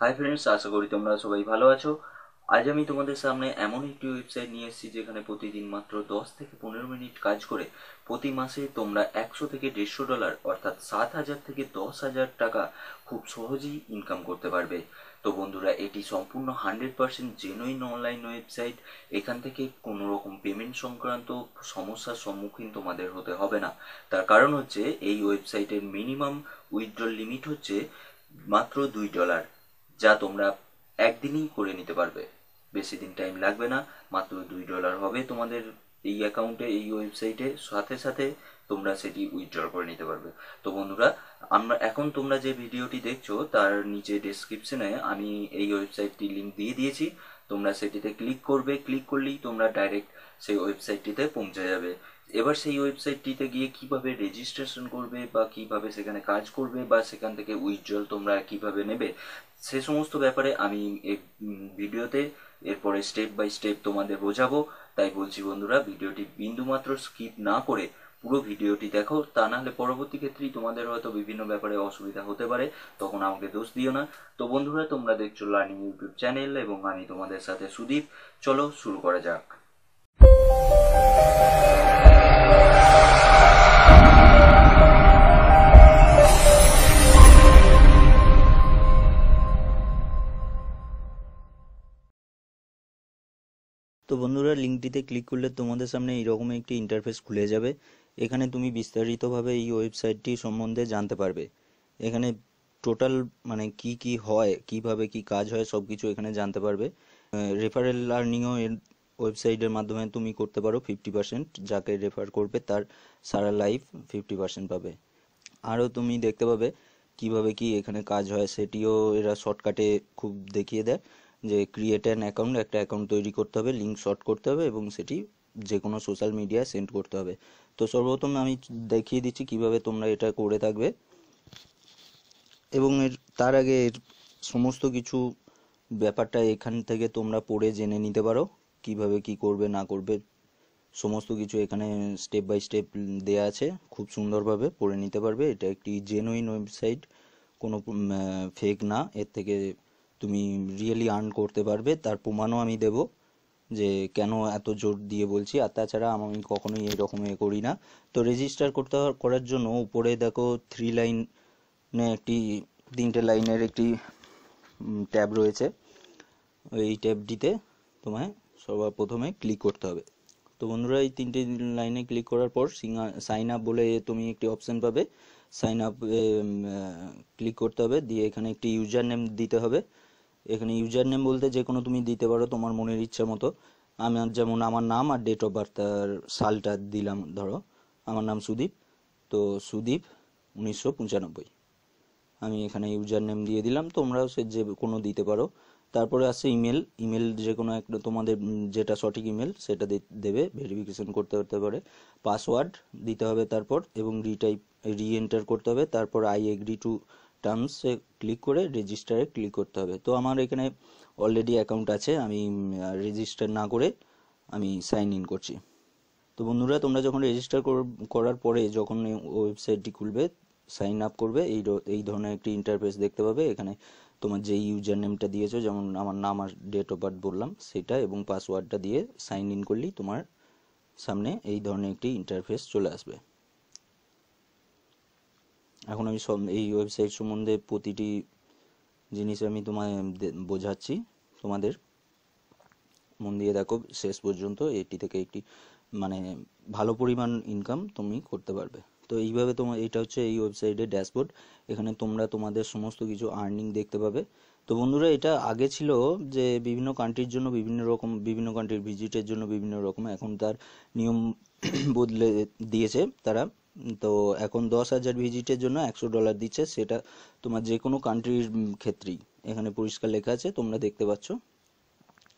Hi friends আশা করি তোমরা সবাই ভালো আছো। আজ আমি তোমাদের সামনে এমন একটি ওয়েবসাইট নিয়ে এসেছি যেখানে প্রতিদিন মাত্র দশ থেকে পনেরো মিনিট কাজ করে প্রতি মাসে তোমরা একশো থেকে দেড়শো ডলার অর্থাৎ সাত হাজার থেকে দশ হাজার টাকা খুব সহজেই ইনকাম করতে পারবে। তো বন্ধুরা, এটি সম্পূর্ণ hundred percent genuine online website এখান থেকে কোনো রকম পেমেন্ট সংক্রান্ত সমস্যার সম্মুখীন তোমাদের হতে হবে না। তার কারণ হচ্ছে, এই ওয়েবসাইটের মিনিমাম উইথড্রল লিমিট হচ্ছে মাত্র দুই ডলার যা তোমরা একদিনেই করে নিতে পারবে। বেশি দিন টাইম লাগবে না, মাত্র দুই ডলার হবে তোমাদের এই অ্যাকাউন্টে এই ওয়েবসাইটে সাথে সাথে তোমরা সেটি উইথড্র করে নিতে পারবে। তো বন্ধুরা, আমরা এখন তোমরা যে ভিডিওটি দেখছ, তার নিচে ডেসক্রিপশনে আমি এই ওয়েবসাইটটি লিঙ্ক দিয়ে দিয়েছি। তোমরা সেটিতে ক্লিক করবে। ক্লিক করলেই তোমরা ডাইরেক্ট সেই ওয়েবসাইটটিতে পৌঁছে যাবে। এবার সেই ওয়েবসাইটটিতে গিয়ে কীভাবে রেজিস্ট্রেশন করবে বা কীভাবে সেখানে কাজ করবে বা সেখান থেকে উইথড্রল তোমরা কীভাবে নেবে, সে সমস্ত ব্যাপারে আমি এই ভিডিওতে এরপরে স্টেপ বাই স্টেপ তোমাদের বোঝাবো। তাই বলছি বন্ধুরা, ভিডিওটি বিন্দুমাত্র স্কিপ না করে পুরো ভিডিওটি দেখো, তা নাহলে পরবর্তী ক্ষেত্রেই তোমাদের হয়তো বিভিন্ন ব্যাপারে অসুবিধা হতে পারে, তখন আমাকে দোষ দিও না। তো বন্ধুরা, তোমরা দেখছ লার্নিং ইউটিউব চ্যানেল এবং আমি তোমাদের সাথে সুদীপ। চলো শুরু করা যাক। তো বন্ধুরা লিঙ্কটিতে ক্লিক করলে তোমাদের সামনে এইরকম একটি ইন্টারফেস খুলে যাবে। এখানে তুমি বিস্তারিতভাবে এই ওয়েবসাইটটি সম্বন্ধে জানতে পারবে। এখানে টোটাল মানে কি কি হয়, কীভাবে কি কাজ হয় সব কিছু এখানে জানতে পারবে। রেফারেল লার্নিংও এর ওয়েবসাইটের মাধ্যমে তুমি করতে পারো ফিফটি পার্সেন্ট যাকে রেফার করবে তার সারা লাইফ ফিফটি পার্সেন্ট পাবে। আরও তুমি দেখতে পাবে কীভাবে কি এখানে কাজ হয়, সেটিও এরা শর্টকাটে খুব দেখিয়ে দেয় যে ক্রিয়েট অ্যান অ্যাকাউন্ট একটা অ্যাকাউন্ট তৈরি করতে হবে লিঙ্ক শর্ট করতে হবে এবং সেটি যে কোনো সোশ্যাল মিডিয়ায় সেন্ড করতে হবে। তো সর্বপ্রথম আমি দেখিয়ে দিচ্ছি কীভাবে তোমরা এটা করে থাকবে। এবং এর, তার আগে এর সমস্ত কিছু ব্যাপারটা এখান থেকে তোমরা পড়ে জেনে নিতে পারো, কীভাবে কি করবে, না করবে। সমস্ত কিছু এখানে স্টেপ বাই স্টেপ দেয়া আছে, খুব সুন্দরভাবে পড়ে নিতে পারবে। এটা একটি জেনুইন ওয়েবসাইট কোনো ফেক না। এর থেকে তুমি রিয়েলি আর্ন করতে পারবে। তার প্রমাণও আমি দেব। যে কেন এত জোর দিয়ে বলছি? আর তাছাড়া আমি কখনোই এরকম এ করি না। তো রেজিস্টার করতে করার জন্য উপরে দেখো থ্রি লাইনে একটি, তিনটে লাইনের একটি ট্যাব রয়েছে। এই ট্যাবটিতে তোমায় সবার প্রথমে ক্লিক করতে হবে। তো বন্ধুরা, এই তিনটে লাইনে ক্লিক করার পর সাইন আপ বলে তুমি একটি অপশন পাবে। সাইন আপ ক্লিক করতে হবে। দিয়ে এখানে একটি ইউজার নেম দিতে হবে। এখানে ইউজার নেম বলতে যে কোনো তুমি দিতে পারো তোমার মনের ইচ্ছা মতো। আমার যেমন আমার নাম আর ডেট অফ বার্থ আর সালটা দিলাম, ধরো। আমার নাম সুদীপ। তো সুদীপ উনিশশো পঁচানব্বই। আমি এখানে ইউজার নেম দিয়ে দিলাম, তোমরাও সে যে কোনো দিতে পারো। তারপরে আসছে ইমেল ইমেল যে কোনো একটা তোমাদের যেটা সঠিক ইমেল সেটা দেবে ভেরিফিকেশন করতে হতে পারে। পাসওয়ার্ড দিতে হবে তারপর এবং রিটাইপ রি এন্টার করতে হবে। তারপর আই এগ্রি টু টার্মসে ক্লিক করে রেজিস্টারে ক্লিক করতে হবে। তো আমার এখানে অলরেডি অ্যাকাউন্ট আছে, আমি রেজিস্টার না করে আমি সাইন ইন করছি। তো বন্ধুরা, তোমরা যখন রেজিস্টার করার পরে যখন ওয়েবসাইটটি খুলবে সাইন আপ করবে, এই এই ধরনের একটি ইন্টারফেস দেখতে পাবে। এখানে তোমার যে ইউজার নেমটা দিয়েছ, যেমন আমার নাম আর ডেট অফ বার্থ বললাম, সেটা এবং পাসওয়ার্ডটা দিয়ে সাইন ইন করলেই তোমার সামনে এই ধরনের একটি ইন্টারফেস চলে আসবে। এখন আমি সব এই ওয়েবসাইট সম্বন্ধে প্রতিটি জিনিস আমি তোমায় বোঝাচ্ছি তোমাদের। মন দিয়ে দেখো, শেষ পর্যন্ত এটি থেকে একটি মানে ভালো পরিমাণ ইনকাম তুমি করতে পারবে। তো এইভাবে তোমার এটা হচ্ছে এই ওয়েবসাইটের ড্যাশবোর্ড এখানে তোমরা তোমাদের সমস্ত কিছু আর্নিং দেখতে পাবে। তো বন্ধুরা, এটা আগে ছিল যে বিভিন্ন কান্ট্রির জন্য বিভিন্ন রকম, বিভিন্ন কান্ট্রির ভিজিটের জন্য বিভিন্ন রকম। এখন তার নিয়ম বদলে দিয়েছে তারা। তো এখন দশ হাজার ভিজিটের জন্য একশো ডলার দিচ্ছে, সেটা তোমার যে কোনো কান্ট্রির ক্ষেত্রেই। এখানে পরিষ্কার লেখা আছে, তোমরা দেখতে পাচ্ছ।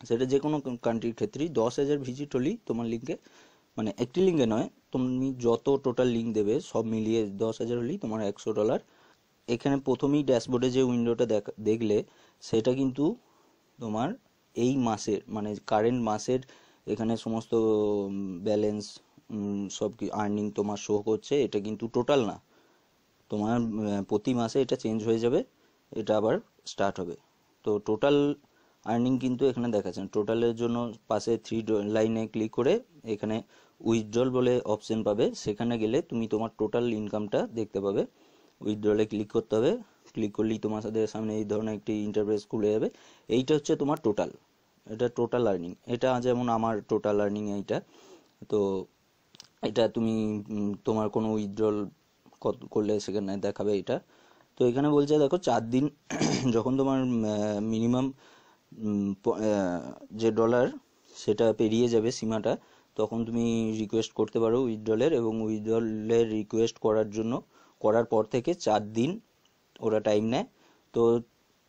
সেটা যে কোনো কান্ট্রির ক্ষেত্রেই দশ হাজার ভিজিট হলেই তোমার লিঙ্কে মানে একটি লিঙ্কে নয়, তুমি যত টোটাল লিঙ্ক দেবে, সব মিলিয়ে দশ হাজার হলেই তোমার একশো ডলার এখানে প্রথমেই ড্যাশবোর্ডে যে উইন্ডোটা দেখলে, সেটা কিন্তু তোমার এই মাসের মানে কারেন্ট মাসের এখানে সমস্ত ব্যালেন্স সব কি আর্নিং তোমার শো করছে, এটা কিন্তু টোটাল না। তোমার প্রতি মাসে এটা চেঞ্জ হয়ে যাবে, এটা আবার স্টার্ট হবে। তো টোটাল আর্নিং কিন্তু এখানে দেখাচ্ছে টোটালের জন্য পাশে থ্রি লাইনে ক্লিক করে এখানে উইথড্রল বলে অপশন পাবে। সেখানে গেলে তুমি তোমার টোটাল ইনকামটা দেখতে পাবে। উইথড্রলে ক্লিক করতে হবে। ক্লিক করলেই তোমার সাথে সামনে এই ধরনের একটি ইন্টারফেস খুলে যাবে। এইটা হচ্ছে তোমার টোটাল এটা টোটাল আর্নিং এটা যেমন আমার টোটাল আর্নিং এইটা। তো এটা তুমি তোমার কোনো উইথড্রল করলে সেখানে দেখাবে এটা। তো এখানে বলছে, দেখো, চার দিন যখন তোমার মিনিমাম যে ডলার সেটা পেরিয়ে যাবে সীমাটা, তখন তুমি রিকোয়েস্ট করতে পারো উইথড্রলের এবং উইথড্রলের রিকোয়েস্ট করার জন্য, করার পর থেকে চার দিন ওরা টাইম নেয়। তো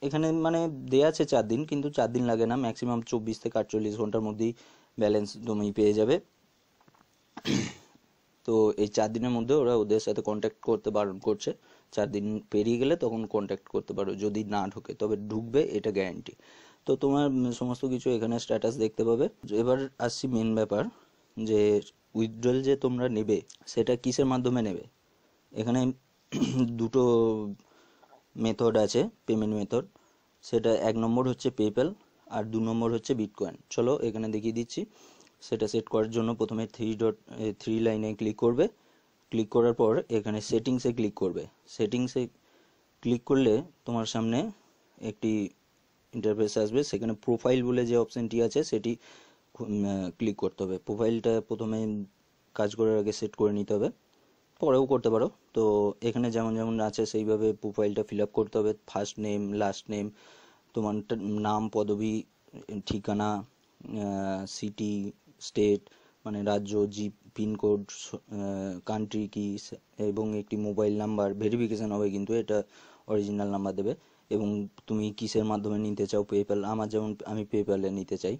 এখানে মানে দেয়া আছে চার দিন, কিন্তু চার দিন লাগে না ম্যাক্সিমাম চব্বিশ থেকে আটচল্লিশ ঘণ্টার মধ্যেই ব্যালেন্স তুমি পেয়ে যাবে। তো এই চার দিনের মধ্যে ওরা ওদের সাথে কন্ট্যাক্ট করতে বারণ করছে। চার দিন পেরিয়ে গেলে তখন কন্ট্যাক্ট করতে পারো যদি না ঢোকে। তবে ঢুকবে, এটা গ্যারান্টি তো তোমার সমস্ত কিছু এখানে স্ট্যাটাস দেখতে পাবে। এবার আসছি মেন ব্যাপার, যে উইথড্রল যে তোমরা নেবে, সেটা কিসের মাধ্যমে নেবে? এখানে দুটো মেথড আছে পেমেন্ট মেথড সেটা এক নম্বর হচ্ছে পেপ্যাল আর দু নম্বর হচ্ছে বিটকয়েন চলো এখানে দেখিয়ে দিচ্ছি। সেটা সেট করার জন্য প্রথমে থ্রি ডট থ্রি লাইনে ক্লিক করবে। ক্লিক করার পর এখানে সেটিংসে ক্লিক করবে। সেটিংসে ক্লিক করলে তোমার সামনে একটি ইন্টারফেস আসবে। সেখানে প্রোফাইল বলে যে অপশনটি আছে, সেটি ক্লিক করতে হবে। প্রোফাইলটা প্রথমে কাজ করার আগে সেট করে নিতে হবে। পরেও করতে পারো। তো এখানে যেমন যেমন আছে, সেইভাবে প্রোফাইলটা ফিল আপ করতে হবে। ফার্স্ট নেম লাস্ট নেম তোমার নাম, পদবি, ঠিকানা সিটি স্টেট মানে রাজ্য জি পিনকোড কান্ট্রি কি এবং একটি মোবাইল নাম্বার ভেরিফিকেশন হবে কিন্তু এটা অরিজিনাল নাম্বার দেবে। এবং তুমি কিসের মাধ্যমে নিতে চাও পেপ্যাল আমার যেমন, আমি পেপ্যালে নিতে চাই।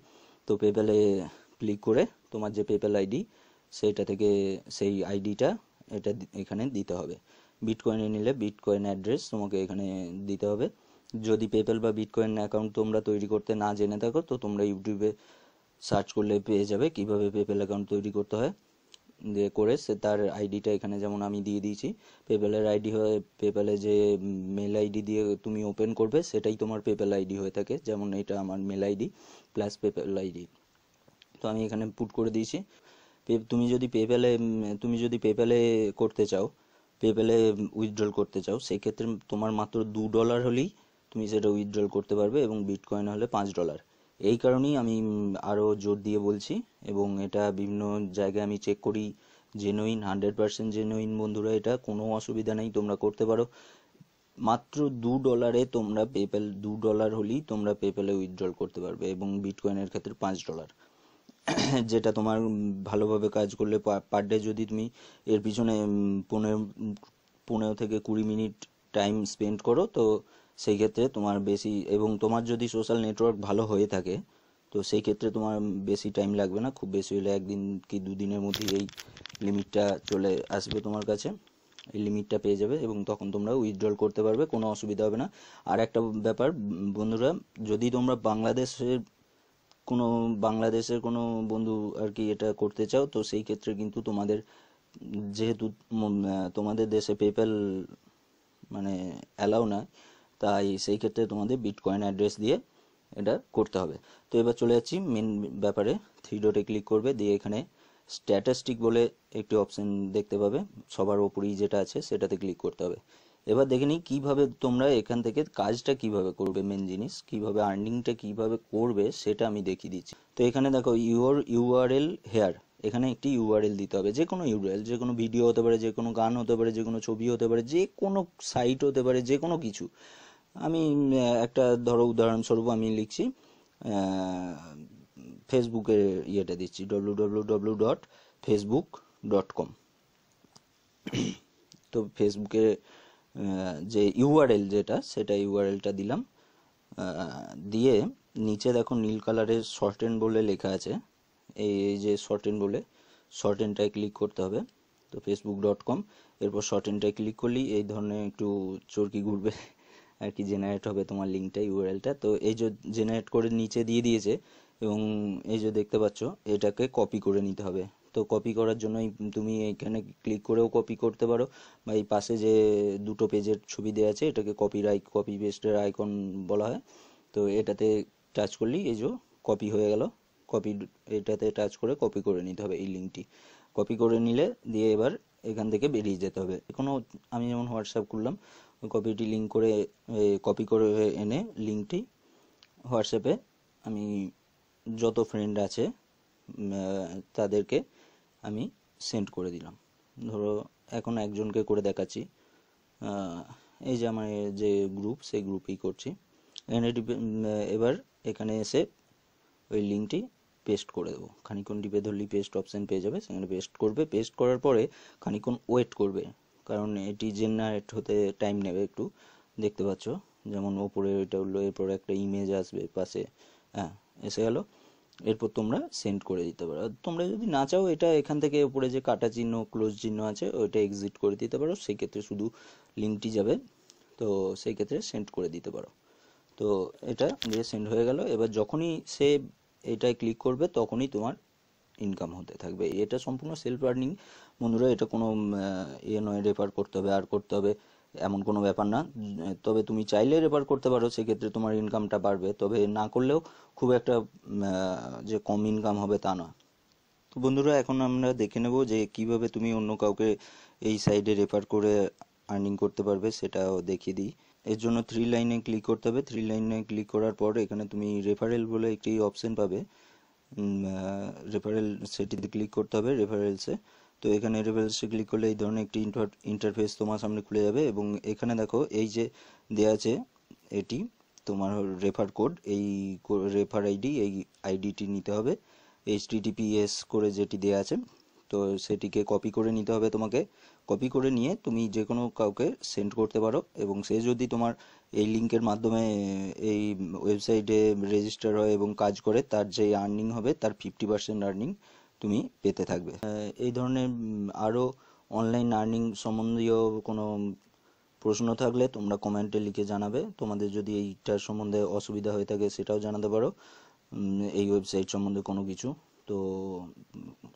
তো পেপ্যালে ক্লিক করে তোমার যে পেপ্যাল আইডি সেইটা থেকে সেই আইডিটা এটা এখানে দিতে হবে। বিটকয়েনে নিলে বিটকয়েন অ্যাড্রেস তোমাকে এখানে দিতে হবে। যদি পেপ্যাল বা বিটকয়েন অ্যাকাউন্ট তোমরা তৈরি করতে না জেনে থাকো, তো তোমরা ইউটিউবে সার্চ করলে পেয়ে যাবে, কীভাবে পেপ্যাল অ্যাকাউন্ট তৈরি করতে হয়। করে সে তার আইডিটা এখানে যেমন আমি দিয়ে দিয়েছি পেপ্যালের আইডি হয়ে পেপ্যালে যে মেল আইডি দিয়ে তুমি ওপেন করবে, সেটাই তোমার পেপ্যাল আইডি হয়ে থাকে, যেমন এটা আমার mail ID plus PayPal ID তো আমি এখানে পুট করে দিয়েছি। তুমি যদি পেপ্যালে তুমি যদি পেপ্যালে করতে চাও পেপ্যালে উইথড্রল করতে চাও, সেক্ষেত্রে তোমার মাত্র দু ডলার হলেই তুমি সেটা উইথড্রল করতে পারবে এবং বিটকয়েন হলে পাঁচ ডলার এই কারণেই আমি আরও জোর দিয়ে বলছি এবং এটা বিভিন্ন জায়গায় আমি চেক করি জেনুইন হান্ড্রেড পার্সেন্ট জেনুইন বন্ধুরা, এটা কোনো অসুবিধা নেই, তোমরা করতে পারো। মাত্র দু ডলারে তোমরা পেপ্যাল দু ডলার হলেই তোমরা পেপ্যালে উইথড্রল করতে পারবে এবং বিটকয়েনের ক্ষেত্রে পাঁচ ডলার যেটা তোমার ভালোভাবে কাজ করলে পার ডে যদি তুমি এর পিছনে পনেরো পনেরো থেকে কুড়ি মিনিট টাইম স্পেন্ড করো, তো সেই ক্ষেত্রে তোমার বেশি, এবং তোমার যদি সোশ্যাল নেটওয়ার্ক ভালো হয়ে থাকে, তো সেই ক্ষেত্রে তোমার বেশি টাইম লাগবে না। খুব বেশি হলে একদিন কি দুদিনের মধ্যেই এই লিমিটটা চলে আসবে তোমার কাছে, এই লিমিটটা পেয়ে যাবে, এবং তখন তোমরা উইথড্রল করতে পারবে, কোনো অসুবিধা হবে না। আর একটা ব্যাপার, বন্ধুরা, যদি তোমরা বাংলাদেশের কোনো বাংলাদেশের কোনো বন্ধু আর কি এটা করতে চাও, তো সেই ক্ষেত্রে কিন্তু তোমাদের যেহেতু তোমাদের দেশে পেপ্যাল মানে অ্যালাউ না তাই সেই ক্ষেত্রে তোমাদের বিটকয়েন অ্যাড্রেস দিয়ে এটা করতে হবে। তো এবার চলে যাচ্ছি মেন ব্যাপারে। থ্রি ডটে ক্লিক করবে, দিয়ে এখানে স্ট্যাটাস্টিক বলে একটি অপশন দেখতে পাবে। সবার ওপরেই যেটা আছে সেটাতে ক্লিক করতে হবে। এবার দেখে নিই কীভাবে তোমরা এখান থেকে কাজটা কীভাবে করবে মেন জিনিস, কীভাবে আর্নিংটা কীভাবে করবে সেটা আমি দেখিয়ে দিচ্ছি। তো এখানে দেখো ইউর ইউআরএল হেয়ার এখানে একটি ইউআরএল দিতে হবে, যে কোনো ইউআরএল যে কোনো ভিডিও হতে পারে, যে কোনো গান হতে পারে, যে কোনো ছবি হতে পারে, যে কোনো সাইট হতে পারে, যে কোনো কিছু। আমি একটা ধরো উদাহরণস্বরূপ আমি লিখছি ফেসবুকের ইয়েটা দিচ্ছি W W W dot Facebook dot com তো ফেসবুকে যে ইউআরএল যেটা সেটা ইউআরএলটা দিলাম দিয়ে নিচে দেখো নীল কালারের শর্ট এন্ড বলে লেখা আছে। এই যে শর্ট এন্ড বলে শর্ট এন্ডটায় ক্লিক করতে হবে। তো ফেসবুক ডট কম এরপর শর্ট এন্ডটায় ক্লিক করলেই এই ধরনের একটু চরকি ঘুরবে। আর কি জেনারেট হবে তোমার লিঙ্কটা ইউআরএলটা তো এই যে জেনারেট করে নিচে দিয়ে দিয়েছে, এবং এই যে দেখতে পাচ্ছ, এটাকে কপি করে নিতে হবে। তো কপি করার জন্য তুমি এখানে ক্লিক করেও কপি করতে পারো, বা এই পাশে যে দুটো পেজের ছবি দেওয়া আছে, এটাকে কপি রাই কপি পেস্টের আইকন বলা হয়। তো এটাতে টাচ করলেই এই যে কপি হয়ে গেল। কপি এটাতে টাচ করে কপি করে নিতে হবে এই লিঙ্কটি কপি করে নিলে দিয়ে এবার এখান থেকে বেরিয়ে যেতে হবে। কোনো, আমি যেমন হোয়াটসঅ্যাপ করলাম কপিটি লিঙ্ক করে কপি করে এনে লিঙ্কটি হোয়াটসঅ্যাপে আমি যত ফ্রেন্ড আছে তাদেরকে আমি সেন্ড করে দিলাম। ধরো, এখন একজনকে করে দেখাচ্ছি। এই যে আমার যে গ্রুপ সেই গ্রুপেই করছি। এবার এখানে এসে ওই লিঙ্কটি পেস্ট করে দেবো। খানিক্ষণ টিপে ধরলেই পেস্ট অপশান পেয়ে যাবে। সেখানে পেস্ট করবে। পেস্ট করার পরে খানিক্ষণ ওয়েট করবে। কারণ এটি জেনারেট হতে টাইম নেবে একটু, দেখতে পাচ্ছ? যেমন ওপরে এটা হলো, এরপর একটা ইমেজ আসবে পাশে হ্যাঁ এসে গেল। এরপর তোমরা সেন্ড করে দিতে পারো। তোমরা যদি না চাও, এটা এখান থেকে উপরে যে কাটা চিহ্ন ক্লোজ চিহ্ন আছে, ওইটা এক্সিট করে দিতে পারো। সেই ক্ষেত্রে শুধু লিঙ্কটি যাবে। তো সেই ক্ষেত্রে সেন্ড করে দিতে পারো। তো এটা দিয়ে সেন্ড হয়ে গেল। এবার যখনই সে এটায় ক্লিক করবে, তখনই তোমার ইনকাম হতে থাকবে। এটা সম্পূর্ণ সেলফ আর্নিং বন্ধুরা, এটা কোনো ইয়ে নয় রেফার করতে হবে, আর করতে হবে এমন কোনো ব্যাপার না। তবে তুমি চাইলে রেফার করতে পারো, সেক্ষেত্রে তোমার ইনকামটা বাড়বে। তবে না করলেও খুব একটা যে কম ইনকাম হবে তা না তো বন্ধুরা, এখন আমরা দেখে নেব যে কীভাবে তুমি অন্য কাউকে এই সাইডে রেফার করে আর্নিং করতে পারবে, সেটাও দেখিয়ে দিই। এর জন্য থ্রি লাইনে ক্লিক করতে হবে। থ্রি লাইনে ক্লিক করার পর এখানে তুমি রেফারেল বলে একটি অপশন পাবে। রেফারেল সেটিতে ক্লিক করতে হবে রেফারেলসে তো এখানে রেফারেলসে ক্লিক করলে এই ধরনের একটি ইন্টারফেস তোমার সামনে খুলে যাবে এবং এখানে দেখো এই যে দেওয়া আছে এটি, তোমার রেফার কোড এই রেফার আইডি এই আইডিটি নিতে হবে। এইচটিটিপিএস করে যেটি দেওয়া আছে তো সেটিকে কপি করে নিতে হবে তোমাকে। কপি করে নিয়ে তুমি যে কোনো কাউকে সেন্ড করতে পারো এবং সে যদি তোমার এই লিঙ্কের মাধ্যমে এই ওয়েবসাইটে রেজিস্টার হয় এবং কাজ করে, তার যে আর্নিং হবে, তার ফিফটি পার্সেন্ট আর্নিং তুমি পেতে থাকবে। এই ধরনের আরও অনলাইন আর্নিং সম্বন্ধীয় কোনো প্রশ্ন থাকলে তোমরা কমেন্টে লিখে জানাবে। তোমাদের যদি এইটার সম্বন্ধে অসুবিধা হয়ে থাকে, সেটাও জানাতে পারো। এই ওয়েবসাইট সম্বন্ধে কোনো কিছু। তো,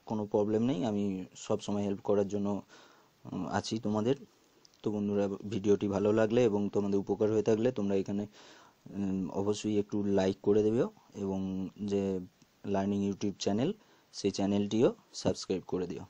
কোনো প্রবলেম নেই। আমি সব সময় হেল্প করার জন্য আছি তোমাদের। তো বন্ধুরা, ভিডিওটি ভালো লাগলে এবং তোমাদের উপকার হয়ে থাকলে তোমরা এখানে অবশ্যই একটু লাইক করে দেবেও এবং যে লার্নিং ইউটিউব চ্যানেল সেই চ্যানেলটিও সাবস্ক্রাইব করে দিও।